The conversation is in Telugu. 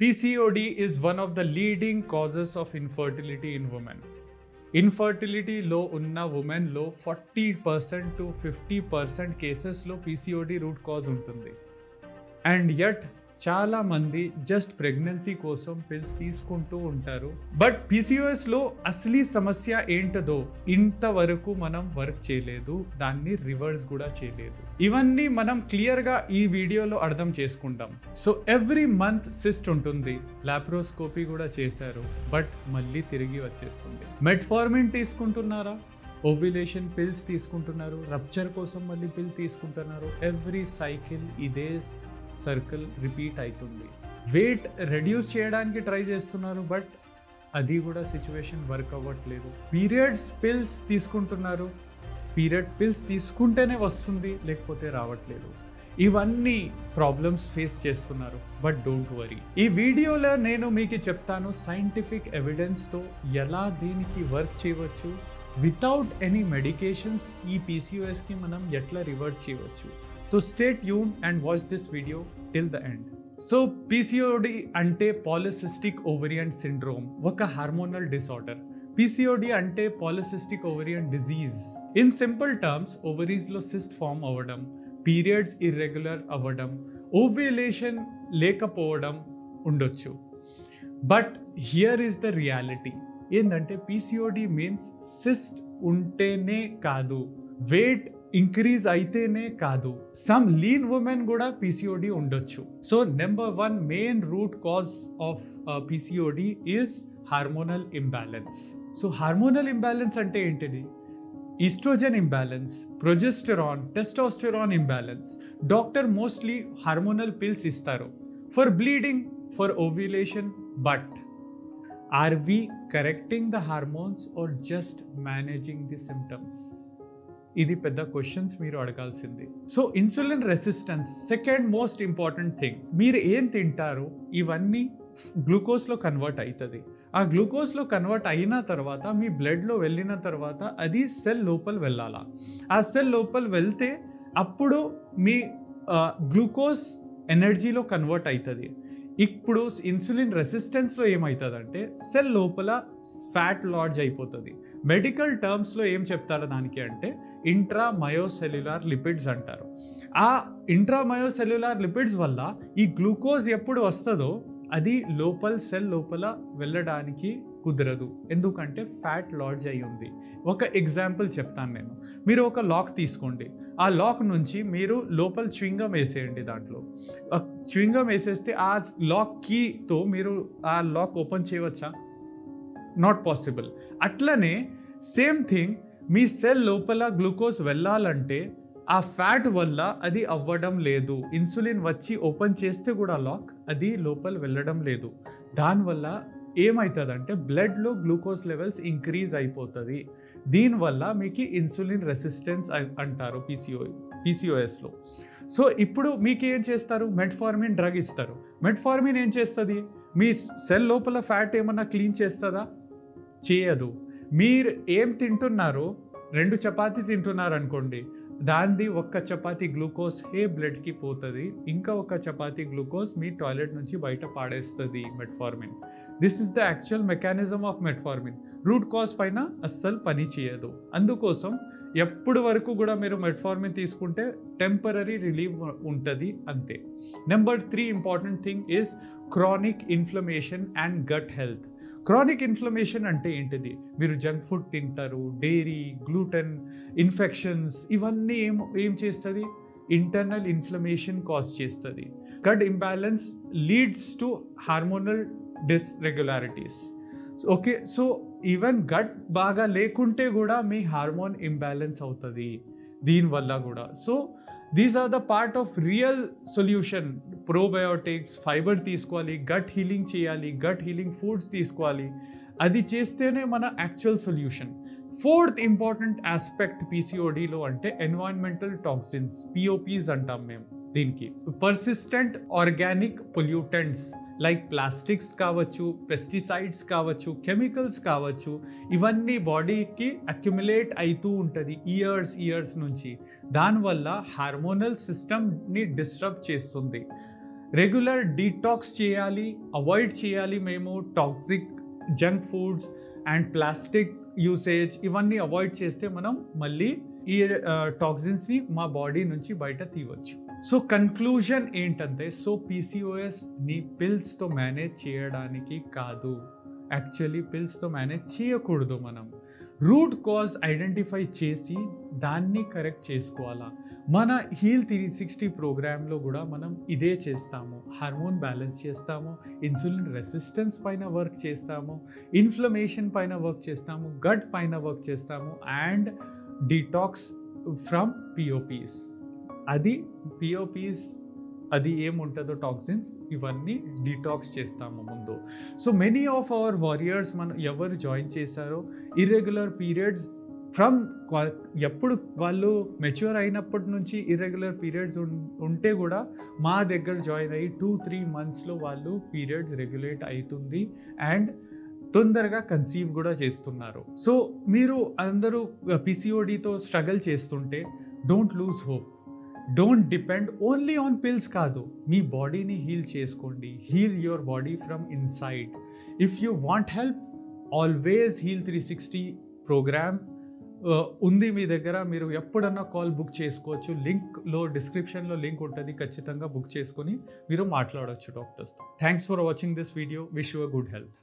PCOD is one of the leading causes of infertility in women. ఇన్ఫర్టిలిటీలో ఉన్న ఉమెన్లో forty percent to fifty percent కేసెస్లో పీసీఓడి రూట్ కాజ్ ఉంటుంది అండ్ యట్ చాలామంది జస్ట్ ప్రెగ్నెన్సీ కోసం పిల్స్ తీసుకుంటూ ఉంటారు. బట్ పీసీఓఎస్లో అసలీ సమస్య ఏంటదో ఇంతవరకు మనం వర్క్ చేయలేదు. దాన్ని రివర్స్ కూడా చేయలేదు. ఇవన్నీ మనం క్లియర్గా ఈ వీడియోలో అర్థం చేసుకుంటాం. సో ఎవ్రీ మంత్ సిస్ట్ ఉంటుంది. లాప్రోస్కోపీ కూడా చేశారు. బట్ మళ్ళీ తిరిగి వచ్చేస్తుంది. మెట్ఫార్మిన్ తీసుకుంటున్నారా? ఓవ్యులేషన్ పిల్స్ తీసుకుంటున్నారు. రప్చర్ కోసం మళ్ళీ పిల్ తీసుకుంటున్నారు. ఎవ్రీ సైకిల్ ఇదే సర్కిల్ రిపీట్ అవుతుంది వెయిట్ రెడ్యూస్ చేయడానికి ట్రై చేస్తున్నారు బట్ అది కూడా సిచ్యువేషన్ వర్క్ అవ్వట్లేదు. పీరియడ్స్ పిల్స్ తీసుకుంటున్నారు. పీరియడ్ పిల్స్ తీసుకుంటేనే వస్తుంది లేకపోతే రావట్లేదు. ఇవన్నీ ప్రాబ్లమ్స్ ఫేస్ చేస్తున్నారు బట్ డోంట్ వరీ. ఈ వీడియోలో నేను మీకు చెప్తాను సైంటిఫిక్ ఎవిడెన్స్తో ఎలా దీనికి వర్క్ చేయవచ్చు. వితౌట్ ఎనీ మెడికేషన్స్ ఈ పీసీఓఎస్కి మనం ఎట్లా రివర్స్ చేయవచ్చు? So stay tune and watch this video till the end so PCOD అంటే పాలిసిస్టిక్ ఓవరియన్ సిండ్రోమ్ ఒక హార్మోనల్ డిసార్డర్ పీసీఓడి అంటే polycystic ovarian disease in simple terms ఓవరీస్లో cyst form అవ్వడం పీరియడ్స్ ఇర్రెగ్యులర్ అవ్వడం ఓవ్యులేషన్ లేకపోవడం ఉండొచ్చు. But here is the reality ఏంటంటే పీసీఓడి మీన్స్ సిస్ట్ ఉంటేనే కాదు. వెయిట్ ఇంక్రీజ్ అయితేనే కాదు. సమ్ లీన్ ఉమెన్ కూడా పీసీఓడి ఉండొచ్చు. So number one main root cause of PCOD is hormonal imbalance so hormonal imbalance అంటే ఏంటిది? Estrogen imbalance progesterone testosterone imbalance doctor mostly hormonal pills ఇస్తారు. For bleeding for ovulation but are we correcting the hormones or just managing the symptoms ఇది పెద్ద క్వశ్చన్స్ మీరు అడగాల్సింది. So insulin resistance second most important thing మీరు ఏం తింటారో ఇవన్నీ గ్లూకోజ్లో కన్వర్ట్ అవుతుంది ఆ గ్లూకోజ్లో కన్వర్ట్ అయిన తర్వాత మీ బ్లడ్లో వెళ్ళిన తర్వాత అది సెల్ లోపల వెళ్ళాలా? ఆ సెల్ లోపల వెళ్తే అప్పుడు మీ గ్లూకోజ్ ఎనర్జీలో కన్వర్ట్ అవుతుంది ఇప్పుడు ఇన్సులిన్ రెసిస్టెన్స్లో ఏమవుతుందంటే సెల్ లోపల ఫ్యాట్ లాడ్జ్ అయిపోతుంది. మెడికల్ టర్మ్స్లో ఏం చెప్తారు దానికి అంటే ఇంట్రా మయోసెల్యులార్ లిపిడ్స్ అంటారు. ఆ ఇంట్రా మయోసెల్యులార్ లిపిడ్స్ వల్ల ఈ గ్లూకోజ్ ఎప్పుడు వస్తుందో అది లోపల సెల్ లోపల వెళ్ళడానికి కుదరదు. ఎందుకంటే ఫ్యాట్ లాడ్జ్ అయి ఉంది. ఒక ఎగ్జాంపుల్ చెప్తాను నేను. మీరు ఒక లాక్ తీసుకోండి. ఆ లాక్ నుంచి మీరు లోపల చ్వింగం వేసేయండి దాంట్లో. చ్వింగం వేసేస్తే ఆ లాక్ కీతో మీరు ఆ లాక్ ఓపెన్ చేయవచ్చా? Not possible. అట్లనే సేమ్ థింగ్ మీ సెల్ లోపల గ్లూకోజ్ వెళ్ళాలంటే ఆ ఫ్యాట్ వల్ల అది అవ్వడం లేదు. ఇన్సులిన్ వచ్చి ఓపెన్ చేస్తే కూడా లాక్ అది లోపల వెళ్ళడం లేదు. దానివల్ల ఏమవుతుందంటే బ్లడ్లో గ్లూకోజ్ లెవెల్స్ ఇంక్రీజ్ అయిపోతుంది. దీనివల్ల మీకు ఇన్సులిన్ రెసిస్టెన్స్ అంటారు పీసీఓ పీసీఓఎస్లో సో ఇప్పుడు మీకు ఏం చేస్తారు? మెట్ఫార్మిన్ డ్రగ్ ఇస్తారు. మెట్ఫార్మిన్ ఏం చేస్తుంది? మీ సెల్ లోపల ఫ్యాట్ ఏమన్నా క్లీన్ చేస్తుందా? చేయదు. మీరు ఏం తింటున్నారో రెండు చపాతీ తింటున్నారు అనుకోండి దానిది ఒక్క చపాతీ గ్లూకోజ్ హే బ్లడ్కి పోతుంది ఇంకా ఒక చపాతీ గ్లూకోజ్ మీ టాయిలెట్ నుంచి బయట పాడేస్తుంది metformin. This is the actual mechanism of metformin. Root cause పైన అస్సలు పని చేయదు. అందుకోసం ఎప్పుడు వరకు కూడా మీరు మెట్ఫార్మిన్ తీసుకుంటే టెంపరీ రిలీఫ్ ఉంటుంది అంతే. Number three important thing is chronic inflammation and gut health. Chronic inflammation అంటే ఏంటిది? మీరు జంక్ ఫుడ్ తింటారు డైరీ గ్లూటెన్ ఇన్ఫెక్షన్స్ ఇవన్నీ ఏం ఏం చేస్తుంది? ఇంటర్నల్ ఇన్ఫ్లమేషన్ కాజ్ చేస్తుంది. Gut imbalance leads to hormonal disregularities. Okay so even gut బాగా లేకుంటే కూడా మీ హార్మోన్ ఇంబ్యాలెన్స్ అవుతుంది. దీనివల్ల కూడా. So these are the part of real solution probiotics fibre తీసుకోవాలి గట్ హీలింగ్ చేయాలి గట్ హీలింగ్ ఫుడ్స్ తీసుకోవాలి. అది చేస్తేనే మన actual solution fourth important aspect పీసీఓడిలో అంటే ఎన్వైరన్మెంటల్ టాక్సిన్స్ పిఓపీస్ అంటాం మేము దీనికి. Persistent organic pollutants like plastics కావచ్చు పెస్టిసైడ్స్ కావచ్చు కెమికల్స్ కావచ్చు ఇవన్నీ బాడీకి అక్యుములేట్ అవుతూ ఉంటుంది ఇయర్స్ ఇయర్స్ నుంచి. దానివల్ల హార్మోనల్ సిస్టమ్ని డిస్టర్బ్ చేస్తుంది. రెగ్యులర్ డీటాక్స్ చేయాలి అవాయిడ్ చేయాలి మేము toxic junk foods and plastic usage ఇవన్నీ అవాయిడ్ చేస్తే మనం మళ్ళీ ఈ టాక్సిన్స్ని మా బాడీ నుంచి బయట తీయవచ్చు. సో కన్క్లూజన్ ఏంటంటే సో పీసీఓఎస్ని పిల్స్తో మేనేజ్ చేయడానికి కాదు. యాక్చువల్లీ పిల్స్తో మేనేజ్ చేయకూడదు మనం. రూట్ కాజ్ ఐడెంటిఫై చేసి దాన్ని కరెక్ట్ చేసుకోవాలా. మన హీల్ త్రీ సిక్స్టీ ప్రోగ్రాంలో కూడా మనం ఇదే చేస్తాము. హార్మోన్ బ్యాలెన్స్ చేస్తాము ఇన్సులిన్ రెసిస్టెన్స్ పైన వర్క్ చేస్తాము ఇన్ఫ్లమేషన్ పైన వర్క్ చేస్తాము గట్ పైన వర్క్ చేస్తాము అండ్ డిటాక్స్ ఫ్రమ్ పిఓపీస్. అది పిఓపీస్ అది ఏముంటుందో టాక్సిన్స్ ఇవన్నీ డిటాక్స్ చేస్తాము ముందు. So many of our warriors మనం ఎవరు జాయిన్ చేశారో ఇర్రెగ్యులర్ పీరియడ్స్ ఫ్రమ్ ఎప్పుడు వాళ్ళు మెచ్యూర్ అయినప్పటి నుంచి ఇర్రెగ్యులర్ పీరియడ్స్ ఉంటే కూడా మా దగ్గర జాయిన్ అయ్యి టూ త్రీ మంత్స్లో వాళ్ళు పీరియడ్స్ రెగ్యులేట్ అవుతుంది అండ్ తొందరగా కన్సీవ్ కూడా చేస్తున్నారు. సో మీరు అందరూ పిసిఓడితో స్ట్రగుల్ చేస్తుంటే don't lose hope don't depend only on pills కాదు. మీ బాడీని హీల్ చేసుకోండి. Heal your body from inside if you want help always heal three sixty program ఉంది మీ దగ్గర. మీరు ఎప్పుడన్నా కాల్ బుక్ చేసుకోవచ్చు. లింక్లో డిస్క్రిప్షన్లో లింక్ ఉంటుంది. ఖచ్చితంగా బుక్ చేసుకొని మీరు మాట్లాడవచ్చు డాక్టర్స్తో. Thanks for watching this video wish you good health